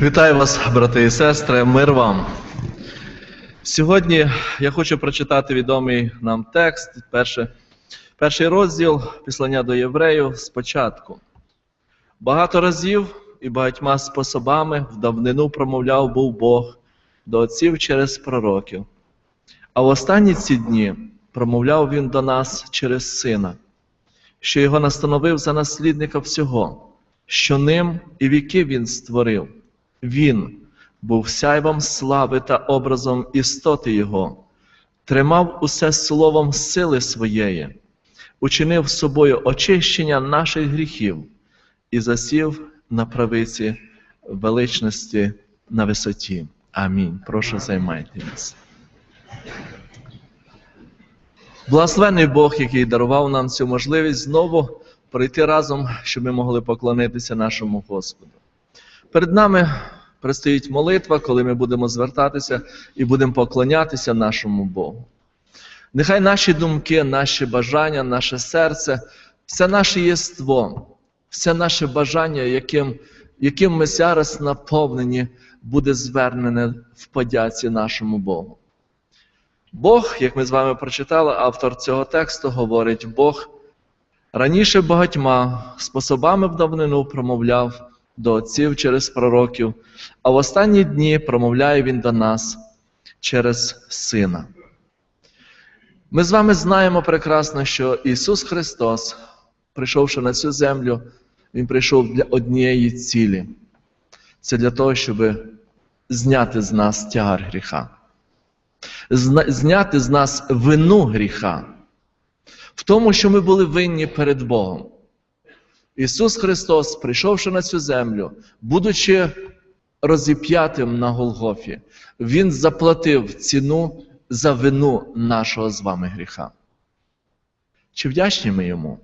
Вітаю вас, брати і сестри, мир вам. Сьогодні я хочу прочитати відомий нам текст, перший, перший розділ післання до євреїв спочатку. Багато разів і багатьма способами в давнину промовляв був Бог до отців через пророків. А в останні ці дні промовляв він до нас через Сина, що його настановив за наслідника всього, що ним і віки він створив. Він був сяйвом слави та образом істоти Його, тримав усе словом сили своєї, учинив собою очищення наших гріхів і засів на правиці величності на висоті. Амінь. Прошу займайтеся. Благословений Бог, який дарував нам цю можливість знову прийти разом, щоб ми могли поклонитися нашому Господу. Перед нами предстоїть молитва, коли ми будемо звертатися і будемо поклонятися нашому Богу. Нехай наші думки, наші бажання, наше серце, все наше єство, все наше бажання, яким, яким ми зараз наповнені, буде звернене в подяці нашому Богу. Бог, як ми з вами прочитали, автор цього тексту говорить: Бог раніше багатьма способами в давнину промовляв до отців через пророків, а в останні дні промовляє Він до нас через Сина. Ми з вами знаємо прекрасно, що Ісус Христос, прийшовши на цю землю, Він прийшов для однієї цілі. Це для того, щоб зняти з нас тягар гріха, зняти з нас вину гріха, в тому, що ми були винні перед Богом. Ісус Христос, прийшовши на цю землю, будучи розіп'ятим на Голгофі, Він заплатив ціну за вину нашого з вами гріха. Чи вдячні ми йому?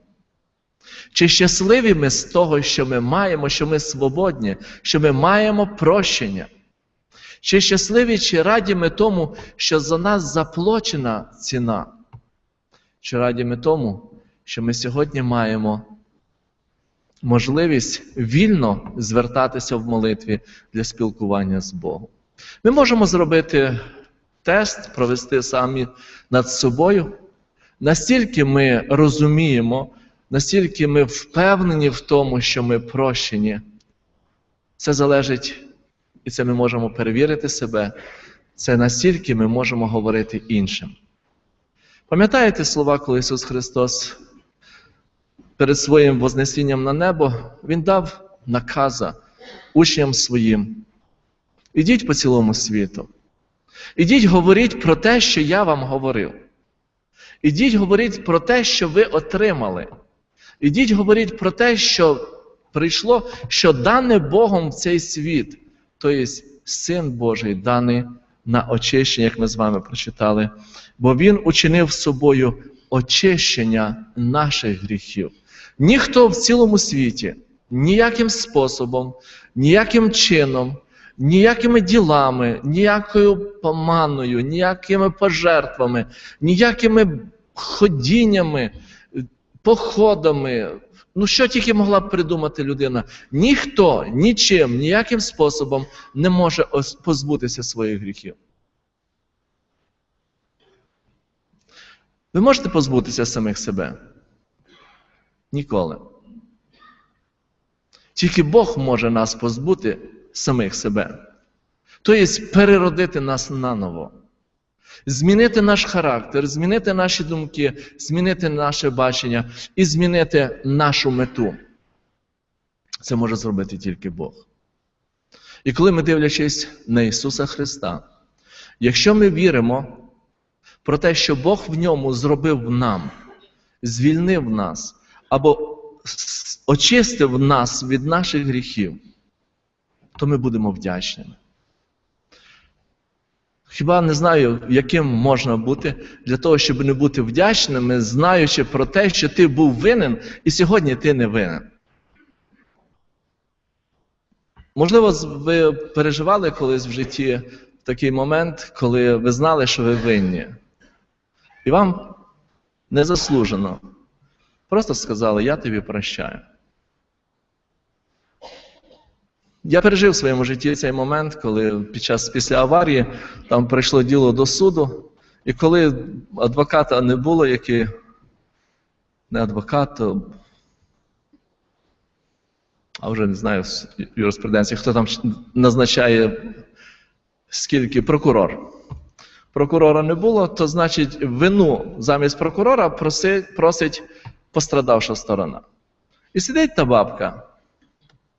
Чи щасливі ми з того, що ми маємо, що ми свободні, що ми маємо прощення? Чи щасливі, чи раді ми тому, що за нас заплачена ціна? Чи раді ми тому, що ми сьогодні маємо можливість вільно звертатися в молитві для спілкування з Богом? Ми можемо зробити тест, провести самі над собою. Настільки ми розуміємо, настільки ми впевнені в тому, що ми прощені, це залежить, і це ми можемо перевірити себе, це настільки ми можемо говорити іншим. Пам'ятаєте слова, коли Ісус Христос перед своїм Вознесінням на небо, Він дав наказа учням своїм. Ідіть по цілому світу. Ідіть говоріть про те, що я вам говорив. Ідіть говоріть про те, що ви отримали. Ідіть говоріть про те, що прийшло, що дане Богом в цей світ, тобто Син Божий, даний на очищення, як ми з вами прочитали, бо Він учинив собою очищення наших гріхів. Ніхто в цілому світі ніяким способом, ніяким чином, ніякими ділами, ніякою поманою, ніякими пожертвами, ніякими ходіннями, походами. Ну, що тільки могла б придумати людина? Ніхто нічим, ніяким способом не може позбутися своїх гріхів. Ви можете позбутися самих себе? Ніколи. Тільки Бог може нас позбути самих себе. Тобто переродити нас наново. Змінити наш характер, змінити наші думки, змінити наше бачення і змінити нашу мету. Це може зробити тільки Бог. І коли ми дивлячись на Ісуса Христа, якщо ми віримо про те, що Бог в ньому зробив нам, звільнив нас або очистив нас від наших гріхів, то ми будемо вдячними. Хіба не знаю, яким можна бути для того, щоб не бути вдячними, знаючи про те, що ти був винен, і сьогодні ти не винен. Можливо, ви переживали колись в житті такий момент, коли ви знали, що ви винні. І вам незаслужено. Просто сказали, я тобі прощаю. Я пережив в своєму житті цей момент, коли під час після аварії там прийшло діло до суду, і коли адвоката не було, який не адвокат, то, а вже не знаю в юриспруденції, хто там назначає скільки прокурор. Прокурора не було, то значить вину замість прокурора просить, пострадавша сторона. І сидить та бабка,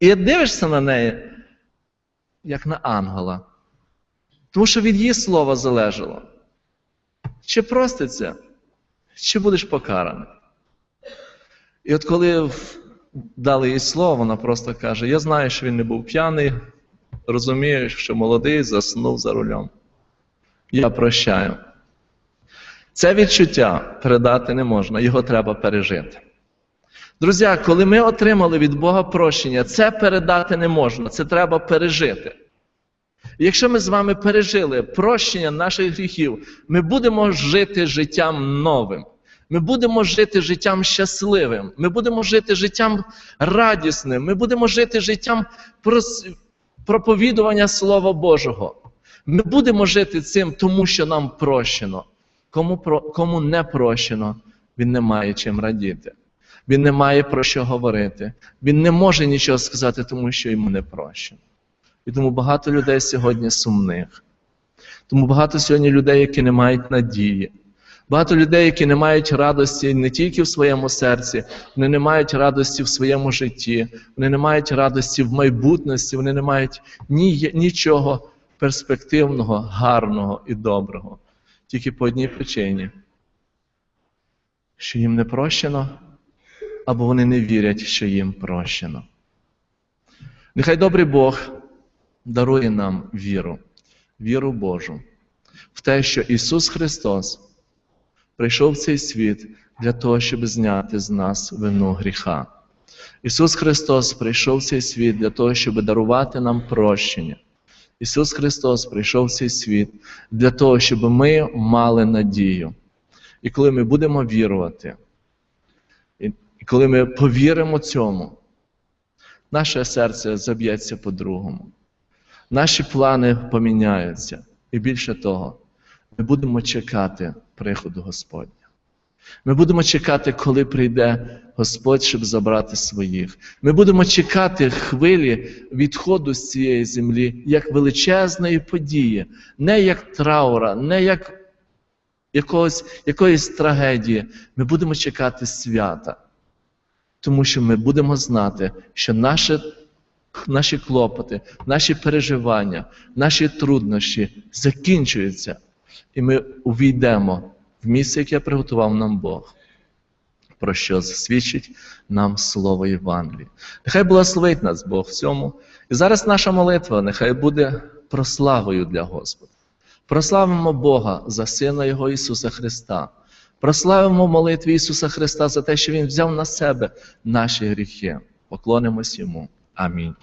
і дивишся на неї, як на ангела. Тому що від її слова залежало. Чи проститься, чи будеш покараний. І от коли дали їй слово, вона просто каже: Я знаю, що він не був п'яний, розумію, що молодий заснув за рулем. Я прощаю. Це відчуття передати не можна, його треба пережити. Друзі, коли ми отримали від Бога прощення, це передати не можна, це треба пережити. Якщо ми з вами пережили прощення наших гріхів, ми будемо жити життям новим. Ми будемо жити життям щасливим, ми будемо жити життям радісним, ми будемо жити життям проповідування Слова Божого. Ми будемо жити цим, тому що нам прощено. Кому, кому не прощено, він не має чим радіти. Він не має про що говорити. Він не може нічого сказати, тому що йому не прощено. І тому багато людей сьогодні сумних. Тому багато сьогодні людей, які не мають надії. Багато людей, які не мають радості не тільки в своєму серці, вони не мають радості в своєму житті, вони не мають радості в майбутності, вони не мають ні, нічого перспективного, гарного і доброго. Тільки по одній причині, що їм не прощено, або вони не вірять, що їм прощено. Нехай добрий Бог дарує нам віру, віру Божу, в те, що Ісус Христос прийшов в цей світ для того, щоб зняти з нас вину гріха. Ісус Христос прийшов в цей світ для того, щоб дарувати нам прощення. Ісус Христос прийшов в цей світ для того, щоб ми мали надію. І коли ми будемо вірувати, і коли ми повіримо цьому, наше серце заб'ється по-другому. Наші плани поміняються. І більше того, ми будемо чекати приходу Господня. Ми будемо чекати, коли прийде Господь, щоб забрати своїх. Ми будемо чекати хвилі відходу з цієї землі як величезної події, не як траура, не як якогось, якоїсь трагедії. Ми будемо чекати свята. Тому що ми будемо знати, що наше, наші клопоти, наші переживання, наші труднощі закінчуються, і ми увійдемо в місце, яке приготував нам Бог, про що засвідчить нам Слово Євангелії. Нехай благословить нас Бог в цьому. І зараз наша молитва нехай буде прославою для Господа. Прославимо Бога за Сина Його Ісуса Христа. Прославимо в молитві Ісуса Христа за те, що Він взяв на себе наші гріхи. Поклонимось Йому. Амінь.